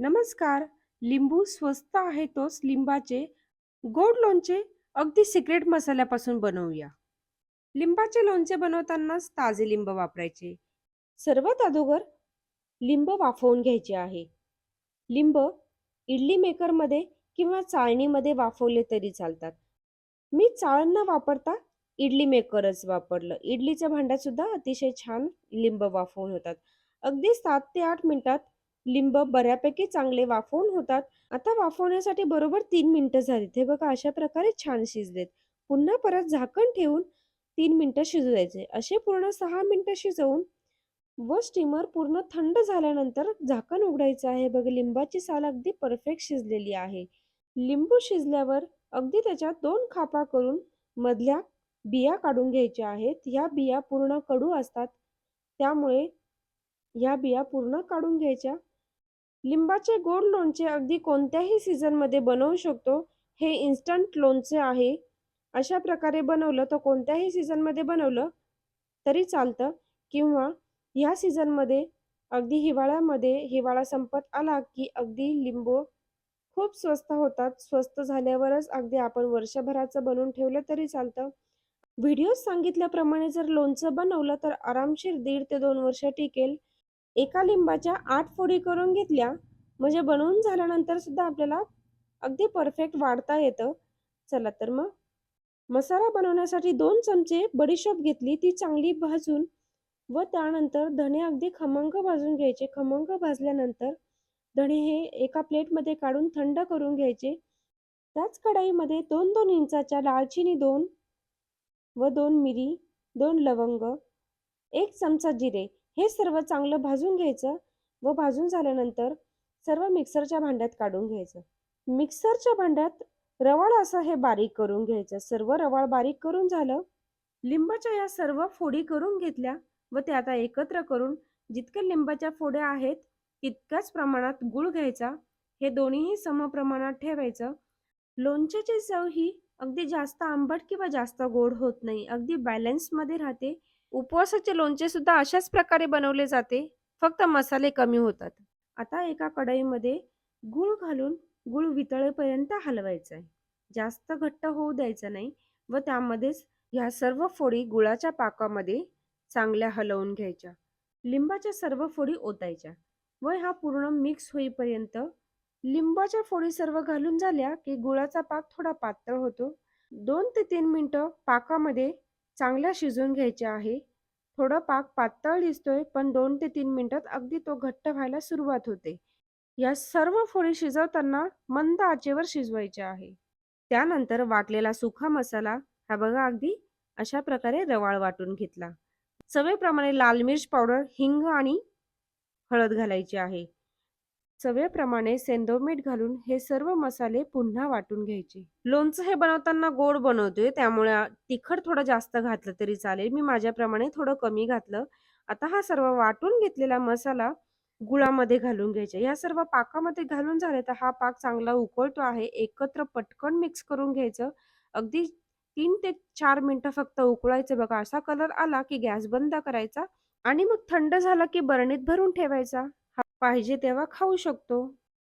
नमस्कार. लिंबू स्वस्त आहे तोच लिंबाचे गोड लोणचे अगदी सिक्रेट मसाल्यापासून बनवूया. लिंबाचे लोणचे बनवतानाच ताजे लिंब वापरायचे. सर्वात अगोदर लिंब वाफवून घ्यायचे आहे. लिंब इडली मेकरमध्ये किंवा चाळणीमध्ये वाफवले तरी चालतात. मी चाळण न वापरता इडली मेकरच वापरलं. इडलीच्या भांड्यात सुद्धा अतिशय छान लिंब वाफवून होतात. अगदी सात ते आठ मिनिटात लिंब बऱ्यापैकी चांगले वाफवून होतात. आता वाफवण्यासाठी बरोबर तीन मिनटं झालीत. हे बघा अशा प्रकारे छान शिजलेत. पुन्हा परत झाकण ठेवून तीन मिनटं शिजू द्यायचे. असे पूर्ण सहा मिनटं शिजवून व स्टीमर पूर्ण थंड झाल्यानंतर झाकण उघडायचं आहे. बघ लिंबाची साल अगदी परफेक्ट शिजलेली आहे. लिंबू शिजल्यावर अगदी त्याच्यात दोन खापा करून मधल्या बिया काढून घ्यायच्या आहेत. ह्या बिया पूर्ण कडू असतात. त्यामुळे ह्या बिया पूर्ण काढून घ्यायच्या. लिंबाचे गोड लोणचे अगदी कोणत्याही सीझनमध्ये बनवू शकतो. हे इन्स्टंट लोणचे आहे. अशा प्रकारे बनवलं तर कोणत्याही सीझनमध्ये बनवलं तरी चालतं. किंवा ह्या सीझनमध्ये अगदी हिवाळ्यामध्ये हिवाळा संपत आला की अगदी लिंबू खूप स्वस्त होतात. स्वस्त झाल्यावरच अगदी आपण वर्षभराचं बनवून ठेवलं तरी चालतं. व्हिडिओ सांगितल्याप्रमाणे जर लोणचं बनवलं तर आरामशीर दीड ते दोन वर्ष टिकेल. एका लिंबाच्या आठ फोडी करून घेतल्या म्हणजे बनवून झाल्यानंतर सुद्धा आपल्याला अगदी परफेक्ट वाढता येतं. चला तर मग. मसाला बनवण्यासाठी दोन चमचे बडीशोप घेतली ती चांगली भाजून व त्यानंतर धणे अगदी खमंग भाजून घ्यायचे. खमंग भाजल्यानंतर धणे हे एका प्लेटमध्ये काढून थंड करून घ्यायचे. त्याच कढाईमध्ये दोन दोन इंचाच्या दालचिनी दोन व दोन मिरी दोन लवंग एक चमचा जिरे हे सर्व चांगलं भाजून घ्यायचं व भाजून झाल्यानंतर सर्व मिक्सरच्या भांड्यात काढून घ्यायचं. मिक्सरच्या भांड्यात रवाळ असं हे बारीक करून घ्यायचं. सर्व रवाळ बारीक करून झालं लिंबाच्या या सर्व फोडी करून घेतल्या व ते आता एकत्र करून जितक्या लिंबाच्या फोड्या आहेत तितक्याच प्रमाणात गुळ घ्यायचा. हे दोन्हीही समप्रमाणात ठेवायचं. लोणच्याची चव ही अगदी जास्त आंबट किंवा जास्त गोड होत नाही. अगदी बॅलन्समध्ये राहते. उपवासाचे लोणचे सुद्धा अशाच प्रकारे बनवले जाते. फक्त मसाले कमी होतात. आता एका कढईमध्ये गूळ घालून गूळ वितळेपर्यंत हलवायचं आहे. जास्त घट्ट होऊ द्यायचं नाही व त्यामध्येच ह्या सर्व फोडी गुळाच्या पाकामध्ये चांगल्या हलवून घ्यायच्या. लिंबाच्या सर्व फोडी ओतायच्या व ह्या पूर्ण मिक्स होईपर्यंत लिंबाच्या फोडी सर्व घालून झाल्या की गुळाचा पाक थोडा पातळ होतो. दोन ते तीन मिनटं पाकामध्ये चांगल्या शिजवून घ्यायचे आहे. थोडं पाक पातळ दिसतोय पण दोन ते तीन मिनिटात अगदी तो घट्ट व्हायला सुरुवात होते. या सर्व फोडी शिजवताना मंद आचेवर शिजवायचे आहे. त्यानंतर वाटलेला सुखा मसाला हा बघा अगदी अशा प्रकारे रवाळ वाटून घेतला. चवेप्रमाणे लाल मिर्च पावडर हिंग आणि हळद घालायची आहे. चवेप्रमाणे सेंदो मीठ घालून हे सर्व मसाले पुन्हा वाटून घ्यायचे. लोणचं हे बनवताना गोड बनवतोय त्यामुळे तिखट थोडं जास्त घातलं तरी चालेल. मी माझ्याप्रमाणे थोडं कमी घातलं. आता हा सर्व वाटून घेतलेला मसाला गुळामध्ये घालून घ्यायचा. या सर्व पाकामध्ये घालून झाले तर हा पाक चांगला उकळतो आहे. एकत्र पटकन मिक्स करून घ्यायचं. अगदी तीन ते चार मिनटं फक्त उकळायचं. बघा असा कलर आला की गॅस बंद करायचा आणि मग थंड झाला की बरणीत भरून ठेवायचा. पाहिजे तेव्हा खाऊ शकतो.